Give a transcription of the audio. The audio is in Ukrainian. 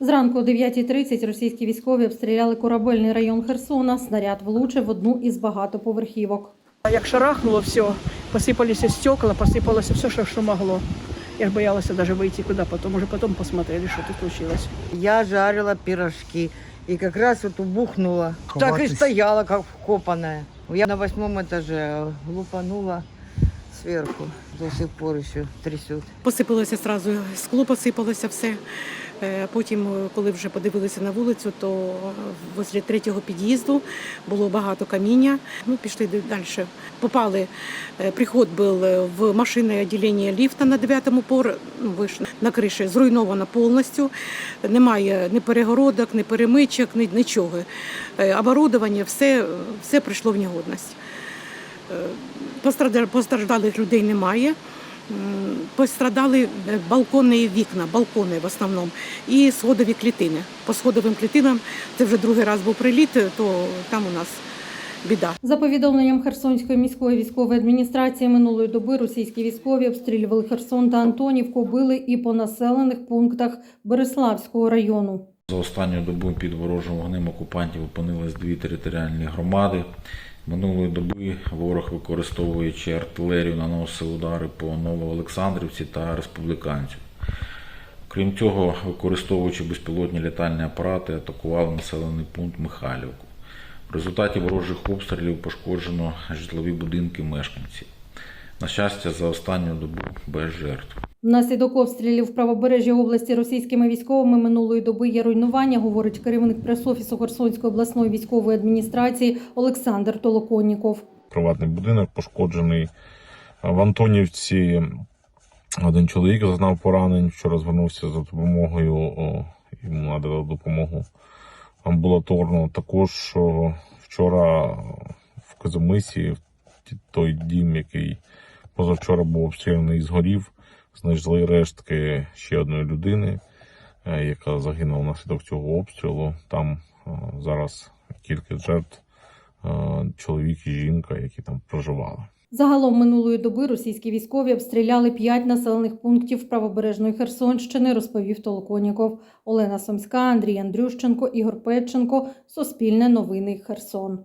Зранку о 9.30 російські військові обстріляли корабельний район Херсона. Снаряд влучив в одну із багатоповерхівок. Як шарахнуло все, посипалися стекла, посипалося все, що, що могло. Я ж боялася навіть вийти куди, потім уже потім посмотрели, що тут случилось. Я жарила пирожки. И как раз вот убухнула. Так и Ховатись. стояла, как вкопанная. Я на восьмом этаже лупанула сверху. До сих пор еще трясет. Посипалося сразу, скло посипалося все. Е, Потім, е, коли вже подивилися на вулицю, то возле третього під'їзду було багато каміння. Ми пішли далі. Попали, е, приход був в машинне відділення ліфта на дев'ятому пор, ну, на криші зруйновано повністю. Немає ні перегородок, ні перемичок, ні нічого. Оборудовання, все, все прийшло в негодність. Е, Постраждалих людей немає. Пострадали е, балконні вікна, балкони в основному, і сходові клітини. По сходовим клітинам це вже другий раз був приліт, то там у нас біда. За повідомленням Херсонської міської військової адміністрації минулої доби російські військові обстрілювали Херсон та Антонівку, били і по населених пунктах Береславського району. За останню добу під ворожим вогнем окупантів опинились дві територіальні громади. Минулої доби ворог, використовуючи артилерію, наносив удари по Новоолександрівці та республіканцю. Крім цього, використовуючи безпілотні літальні апарати, атакували населений пункт Михайлівку. В результаті ворожих обстрілів пошкоджено житлові будинки мешканців. На щастя, за останню добу без жертв. Внаслідок обстрілів в правобережжі області російськими військовими минулої доби є руйнування, говорить керівник прес-офісу Херсонської обласної військової адміністрації Олександр Толоконніков. Приватний будинок пошкоджений. В Антонівці один чоловік зазнав поранень, вчора звернувся за допомогою, йому надали допомогу амбулаторну. Також вчора в Казимисі, в той дім, який позавчора був обстріляний, згорів, знайшли рештки ще одної людини, е, яка загинула внаслідок цього обстрілу. Там е, зараз кількість жертв е, чоловік і жінка, які там проживали. Загалом минулої доби російські військові обстріляли п'ять населених пунктів правобережної Херсонщини, розповів Толоконніков. Олена Сомська, Андрій Андрющенко, Ігор Петченко. Суспільне новини Херсон.